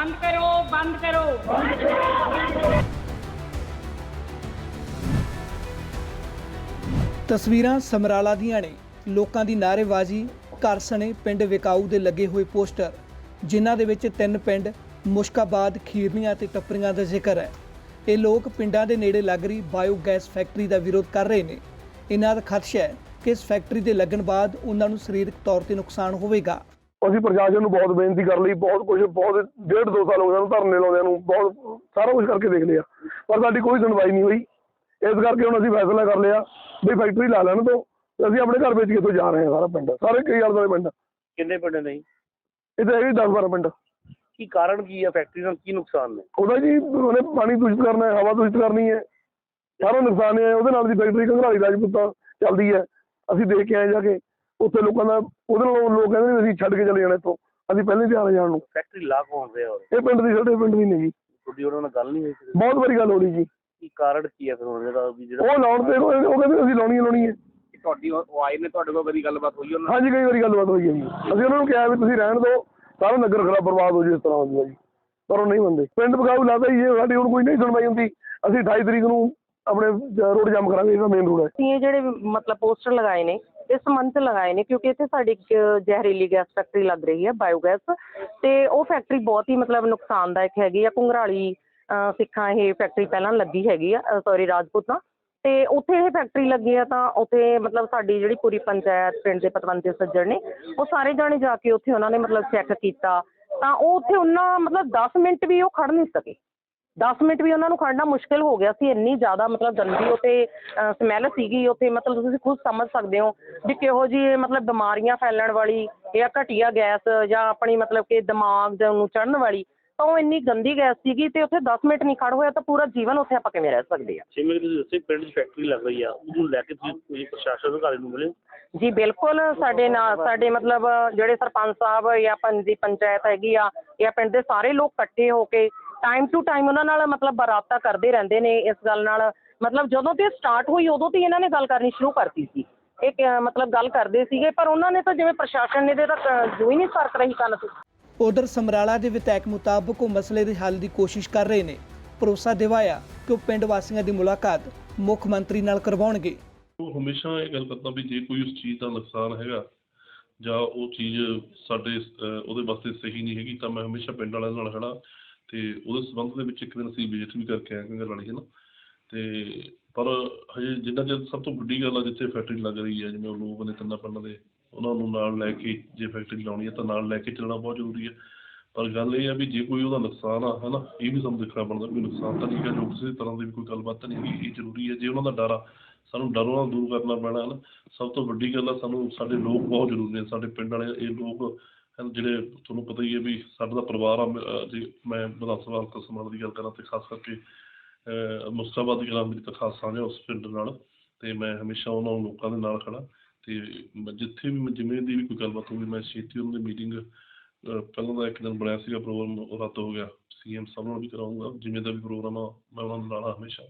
ਬੰਦ ਕਰੋ ਬੰਦ ਕਰੋ। ਤਸਵੀਰਾਂ ਸਮਰਾਲਾ ਦੀਆਂ ਨੇ। ਲੋਕਾਂ ਦੀ ਨਾਅਰੇਬਾਜ਼ੀ ਘਰ ਸਣੇ ਪਿੰਡ ਵਿਕਾਊ ਦੇ ਲੱਗੇ ਹੋਏ ਪੋਸਟਰ, ਜਿਨ੍ਹਾਂ ਦੇ ਵਿੱਚ ਤਿੰਨ ਪਿੰਡ, ਮੁਸ਼ਕਾਬਾਦ, ਖੀਰਨੀਆਂ ਤੇ ਟੱਪਰੀਆਂ ਦਾ ਜ਼ਿਕਰ ਹੈ। ਇਹ ਲੋਕ ਪਿੰਡਾਂ ਦੇ ਨੇੜੇ ਲੱਗ ਰਹੀ ਬਾਇਓਗੈਸ ਫੈਕਟਰੀ ਦਾ ਵਿਰੋਧ ਕਰ ਰਹੇ ਨੇ। ਇਹਨਾਂ ਦਾ ਖਦਸ਼ਾ ਹੈ ਕਿ ਇਸ ਫੈਕਟਰੀ ਦੇ ਲੱਗਣ ਬਾਅਦ ਉਹਨਾਂ ਨੂੰ ਸਰੀਰਕ ਤੌਰ ਤੇ ਨੁਕਸਾਨ ਹੋਵੇਗਾ। ਅਸੀਂ ਪ੍ਰਸ਼ਾਸਨ ਨੂੰ ਬਹੁਤ ਬੇਨਤੀ ਕਰ ਲਈ ਬਹੁਤ ਕੁਝ ਬਹੁਤ ਡੇਢ ਦੋ ਸਾਲ ਹੋ ਗਏ ਸਾਨੂੰ ਧਰਨੇ ਲਾਉਂਦਿਆਂ ਨੂੰ ਬਹੁਤ ਸਾਰਾ ਕੁਝ ਕਰਕੇ ਦੇਖ ਲਿਆ। ਪਰ ਸਾਡੀ ਕੋਈ ਸੁਣਵਾਈ ਨਹੀਂ ਹੋਈ। ਇਸ ਕਰਕੇ ਹੁਣ ਅਸੀਂ ਫੈਸਲਾ ਕਰ ਲਿਆ ਵੀ ਫੈਕਟਰੀ ਲਾ ਲੈਣ ਤੋਂ ਅਸੀਂ ਆਪਣੇ ਘਰ ਵੇਚ ਕੇ ਤੋਂ ਜਾ ਰਹੇ ਹਾਂ ਸਾਰਾ ਪਿੰਡ। ਸਾਰੇ ਕਈ ਆਲੇ ਪਿੰਡ। ਕਿੰਨੇ ਪਿੰਡ ਨੇ ਜੀ? ਇੱਥੇ ਹੈਗੇ 10 12 ਪਿੰਡ। ਕੀ ਕਾਰਨ ਕੀ ਹੈ ਫੈਕਟਰੀ ਨਾਲ ਕੀ ਨੁਕਸਾਨ ਨੇ? ਉਹਦਾ ਜੀ ਉਹਨੇ ਪਾਣੀ ਦੂਸ਼ਿਤ ਕਰਨਾ ਹੈ ਹਵਾ ਦੂਸ਼ਿਤ ਕਰਨੀ ਹੈ। ਸਾਰਾ ਨੁਕਸਾਨ ਹੈ ਉਹਦੇ ਨਾਲ ਦੀ ਫੈਕਟਰੀ ਘੰਗਰਾਲੀ ਰਾਜਪੂਤਾਂ ਚੱਲਦੀ ਹੈ। ਅਸੀਂ ਦੇਖ ਕੇ ਆਏ ਜਾ ਕੇ। ਉੱਥੇ ਲੋਕਾਂ ਦਾ ਉਹਦੇ ਨਾਲ ਲੋਕ ਕਹਿੰਦੇ ਨੇ ਅਸੀਂ ਛੱਡ ਕੇ ਚਲੇ ਜਾਣਾ ਇੱਥੋਂ ਅਸੀਂ ਪਹਿਲੇ ਹੀ ਤਿਆਰ ਜਾਣ ਨੂੰ। ਫੈਕਟਰੀ ਲਾ ਕੌਣ ਰਿਹਾ ਹੋਰ ਇਹ ਪਿੰਡ ਦੀ ਸਾਡੇ ਪਿੰਡ ਦੀ ਨਹੀਂ ਜੀ। ਤੁਹਾਡੀ ਉਹਨਾਂ ਨਾਲ ਗੱਲ ਨਹੀਂ ਹੋਈ ਸੀ? ਬਹੁਤ ਵਾਰੀ ਗੱਲ ਹੋ ਰਹੀ ਜੀ। ਕੀ ਕਾਰਨ ਕੀ ਹੈ ਫਿਰ ਵੀ ਜਿਹੜਾ ਉਹ ਲਾਉਣ ਤੇ ਉਹ ਉਹ ਕਹਿੰਦੇ ਅਸੀਂ ਲਾਉਣੀ ਹੀ ਲਾਉਣੀ ਹੈ ਤੁਹਾਡੀ ਉਹ ਆਏ ਨੇ ਤੁਹਾਡੇ ਕੋਲ ਕਦੀ ਗੱਲਬਾਤ ਹੋਈ ਉਹਨਾਂ ਹਾਂਜੀ ਕਈ ਵਾਰੀ ਗੱਲਬਾਤ ਹੋਈ ਹੈ ਜੀ। ਅਸੀਂ ਉਹਨਾਂ ਨੂੰ ਕਿਹਾ ਵੀ ਤੁਸੀਂ ਰਹਿਣ ਦਿਓ ਸਾਰਾ ਨਗਰ ਖਰਾਬ ਬਰਬਾਦ ਹੋ ਜੇ ਇਸ ਤਰ੍ਹਾਂ ਹੋ ਜਾਊਗਾ ਜੀ। ਪਰ ਉਹ ਨਹੀਂ ਮੰਨਦੇ। ਪਿੰਡ ਪਕਾਉ ਲਾਦਾ ਹੀ ਜੇ ਸਾਡੀ ਹੁਣ ਕੋਈ ਨਹੀਂ ਸੁਣਵਾਈ ਹੁੰਦੀ। ਅਸੀਂ 28 ਤਰੀਕ ਨੂੰ ਆਪਣੇ ਰੋਡ ਜਾਮ ਕਰਾਂਗੇ, ਇਹਦਾ ਮੇਨ ਰੋਡ ਹੈ। ਅਸੀਂ ਇਹ ਜਿਹੜੇ ਮਤਲਬ ਪੋਸਟਰ ਲਗਾਏ ਨੇ ਇਸ ਸੰਬੰਧ ਲਗਾਏ ਨੇ, ਕਿਉਂਕਿ ਇੱਥੇ ਸਾਡੀ ਇੱਕ ਜ਼ਹਿਰੀਲੀ ਗੈਸ ਫੈਕਟਰੀ ਲੱਗ ਰਹੀ ਹੈ ਬਾਇਓਗੈਸ ਤੇ ਉਹ ਫੈਕਟਰੀ ਬਹੁਤ ਹੀ, ਮਤਲਬ, ਨੁਕਸਾਨਦਾਇਕ ਹੈਗੀ ਆ। ਘੁੰਗਰਾਲੀ ਸਿੱਖਾਂ ਇਹ ਫੈਕਟਰੀ ਪਹਿਲਾਂ ਲੱਗੀ ਹੈਗੀ ਆ ਸੌਰੀ ਰਾਜਪੂਤਾਂ ਤੇ ਉੱਥੇ ਇਹ ਫੈਕਟਰੀ ਲੱਗੀ ਆ ਤਾਂ ਉੱਥੇ, ਮਤਲਬ, ਸਾਡੀ ਜਿਹੜੀ ਪੂਰੀ ਪੰਚਾਇਤ, ਪਿੰਡ ਦੇ ਪਤਵੰਤੇ ਸੱਜਣ ਨੇ, ਉਹ ਸਾਰੇ ਜਾਣੇ ਜਾ ਕੇ ਉੱਥੇ ਉਹਨਾਂ ਨੇ, ਮਤਲਬ ਚੈੱਕ ਕੀਤਾ। ਤਾਂ ਉਹ ਉੱਥੇ ਉਹਨਾਂ, ਮਤਲਬ 10 ਮਿੰਟ ਵੀ ਉਹ ਖੜ ਨਹੀਂ ਸਕੇ। 10 ਮਿੰਟ ਵੀ ਉਹਨਾਂ ਨੂੰ ਖੜਨਾ ਮੁਸ਼ਕਿਲ ਹੋ ਗਿਆ ਸੀ ਇੰਨੀ ਜ਼ਿਆਦਾ ਮਤਲਬ ਗੰਦੀ ਉੱਥੇ ਸਮੈਲ ਸੀਗੀ ਉੱਥੇ ਮਤਲਬ ਤੁਸੀਂ ਖੁਦ ਸਮਝ ਸਕਦੇ ਹੋ ਵੀ ਕਿਹੋ ਜੀ ਮਤਲਬ ਬਿਮਾਰੀਆਂ ਫੈਲਣ ਵਾਲੀ ਜਾਂ ਘਟੀਆ ਗੈਸ ਜਾਂ ਆਪਣੀ ਮਤਲਬ ਕਿ ਦਿਮਾਗ ਦੇ ਨੂੰ ਚੜਨ ਵਾਲੀ ਤਾਂ ਉਹ ਇੰਨੀ ਗੰਦੀ ਗੈਸ ਸੀਗੀ ਤੇ ਉੱਥੇ 10 ਮਿੰਟ ਨਹੀਂ ਖੜ ਹੋਇਆ ਤਾਂ ਪੂਰਾ ਜੀਵਨ ਉੱਥੇ ਆਪਾਂ ਕਿਵੇਂ ਰਹਿ ਸਕਦੇ ਆ? ਜਿਵੇਂ ਤੁਸੀਂ ਦੱਸੇ ਪਿੰਡ 'ਚ ਫੈਕਟਰੀ ਲੱਗ ਰਹੀ ਆ ਉਹਨੂੰ ਲੈ ਕੇ ਤੁਸੀਂ ਤੁਸੀਂ ਪ੍ਰਸ਼ਾਸਨ ਅਧਿਕਾਰੀ ਨੂੰ ਮਿਲੇ? ਜੀ ਬਿਲਕੁਲ ਸਾਡੇ ਨਾਲ ਸਾਡੇ ਮਤਲਬ ਜਿਹੜੇ ਸਰਪੰਚ ਸਾਹਿਬ ਜਾਂ ਪੰਚ ਦੀ ਪੰਚਾਇਤ ਹੈਗੀ ਆ ਜਾਂ ਪਿੰਡ ਦੇ ਸਾਰੇ ਲੋਕ ਇਕੱਠੇ ਹੋ ਕੇ ਟਾਈਮ ਟੂ ਟਾਈਮ ਉਹਨਾਂ ਨਾਲ ਮਤਲਬ ਬਰਾਬਤਾ ਕਰਦੇ ਰਹਿੰਦੇ ਨੇ ਇਸ ਗੱਲ ਨਾਲ। ਮਤਲਬ ਜਦੋਂ ਤੇ ਸਟਾਰਟ ਹੋਈ ਉਦੋਂ ਤੇ ਇਹਨਾਂ ਨੇ ਗੱਲ ਕਰਨੀ ਸ਼ੁਰੂ ਕਰਤੀ ਸੀ। ਇਹ ਮਤਲਬ ਗੱਲ ਕਰਦੇ ਸੀਗੇ ਪਰ ਉਹਨਾਂ ਨੇ ਤਾਂ ਜਿਵੇਂ ਪ੍ਰਸ਼ਾਸਨ ਨੇ ਤੇ ਤਾਂ ਜੋ ਹੀ ਨਹੀਂ ਸਰਕ ਰਹੀ ਕੰਨ ਤੋਂ। ਉਧਰ ਸਮਰਾਲਾ ਦੇ ਵਿਧਾਇਕ ਮੁਤਾਬਕ ਉਹ ਮਸਲੇ ਦੇ ਹੱਲ ਦੀ ਕੋਸ਼ਿਸ਼ ਕਰ ਰਹੇ ਨੇ। ਭਰੋਸਾ ਦਿਵਾਇਆ ਕਿ ਉਹ ਪਿੰਡ ਵਾਸੀਆਂ ਦੀ ਮੁਲਾਕਾਤ ਮੁੱਖ ਮੰਤਰੀ ਨਾਲ ਕਰਵਾਉਣਗੇ। ਉਹ ਹਮੇਸ਼ਾ ਇਹ ਗੱਲ ਕਰਦਾ ਵੀ ਜੇ ਕੋਈ ਉਸ ਚੀਜ਼ ਦਾ ਨੁਕਸਾਨ ਹੈਗਾ ਜਾਂ ਉਹ ਚੀਜ਼ ਸਾਡੇ ਉਹਦੇ ਵਾਸਤੇ ਸਹੀ ਨਹੀਂ ਹੈਗੀ ਤਾਂ ਮੈਂ ਹਮੇਸ਼ਾ ਪਿੰਡ ਵਾਲਿਆਂ ਨਾਲ ਖੜਾ ਤੇ ਉਹਦੇ ਸੰਬੰਧ ਦੇ ਵਿੱਚ ਇੱਕ ਦਿਨ ਅਸੀਂ ਵਿਜ਼ਿਟ ਵੀ ਕਰਕੇ ਆਏ ਘਰ ਵਾਲੀ ਹੈ ਨਾ ਤੇ ਪਰ ਹਜੇ ਜਿੰਨਾ ਚਿਰ ਸਭ ਤੋਂ ਵੱਡੀ ਗੱਲ ਆ ਜਿੱਥੇ ਫੈਕਟਰੀ ਲੱਗ ਰਹੀ ਹੈ ਜਿਵੇਂ ਲੋਕ ਨੇ ਤਿੰਨਾਂ ਪਿੰਡਾਂ ਦੇ, ਉਹਨਾਂ ਨੂੰ ਨਾਲ ਲੈ ਕੇ ਜੇ ਫੈਕਟਰੀ ਲਾਉਣੀ ਹੈ ਤਾਂ ਨਾਲ ਲੈ ਕੇ ਚੱਲਣਾ ਬਹੁਤ ਜ਼ਰੂਰੀ ਹੈ ਪਰ ਗੱਲ ਇਹ ਆ ਵੀ ਜੇ ਕੋਈ ਉਹਦਾ ਨੁਕਸਾਨ ਆ, ਹਨਾ, ਇਹ ਵੀ ਸਾਨੂੰ ਦੇਖਣਾ ਬਣਦਾ ਵੀ ਨੁਕਸਾਨ ਤਾਂ ਨਹੀਂ ਹੈ ਜੋ ਕਿਸੇ ਤਰ੍ਹਾਂ ਦੀ ਵੀ ਕੋਈ ਗੱਲਬਾਤ ਤਾਂ ਨਹੀਂ ਹੈਗੀ, ਇਹ ਜ਼ਰੂਰੀ ਹੈ ਜੇ ਉਹਨਾਂ ਦਾ ਡਰ ਆ, ਸਾਨੂੰ ਡਰੋਂ ਨਾਲ ਦੂਰ ਕਰਨਾ ਪੈਣਾ ਹੈ ਨਾ ਸਭ ਤੋਂ ਵੱਡੀ ਗੱਲ ਆ ਸਾਨੂੰ ਸਾਡੇ ਲੋਕ ਬਹੁਤ ਜ਼ਰੂਰੀ ਨੇ, ਸਾਡੇ ਪਿੰਡ ਵਾਲੇ, ਇਹ ਲੋਕ ਜਿਹੜੇ ਤੁਹਾਨੂੰ ਪਤਾ ਹੀ ਹੈ ਵੀ ਸਾਡਾ ਦਾ ਪਰਿਵਾਰ ਆ, ਮ- ਮੈਂ ਵਿਧਾਨ ਸਭਾ ਹਲਕਾ ਸਮਾਜ ਦੀ ਗੱਲ ਕਰਾਂ ਤੇ ਖਾਸ ਕਰਕੇ, ਅਹ, ਮੁਸਤਾਬਾਦ ਦੀ ਤਾਂ ਖਾਸ ਸਾਂਝ ਉਸ ਪਿੰਡ ਨਾਲ ਤੇ ਮੈਂ ਹਮੇਸ਼ਾ ਉਹਨਾਂ ਲੋਕਾਂ ਦੇ ਨਾਲ ਖੜਾ ਤੇ ਜਿੱਥੇ ਵੀ ਮੈਂ ਜਿਵੇਂ ਦੀ ਵੀ ਕੋਈ ਗੱਲਬਾਤ ਹੋਵੇ ਮੈਂ ਛੇਤੀ ਉਹਨਾਂ ਦੀ ਮੀਟਿੰਗ ਪਹਿਲਾਂ ਦਾ ਇੱਕ ਦਿਨ ਬਣਿਆ ਸੀਗਾ ਪ੍ਰੋਗਰਾਮ ਰੱਦ ਹੋ ਗਿਆ। ਸੀਐਮ ਸਾਹਿਬ ਨਾਲ ਵੀ ਕਰਾਉਂਗਾ ਜਿਵੇਂ ਦਾ ਵੀ ਪ੍ਰੋਗਰਾਮ ਆ, ਮੈਂ ਉਹਨਾਂ ਦੇ ਨਾਲ ਆ ਹਮੇਸ਼ਾ।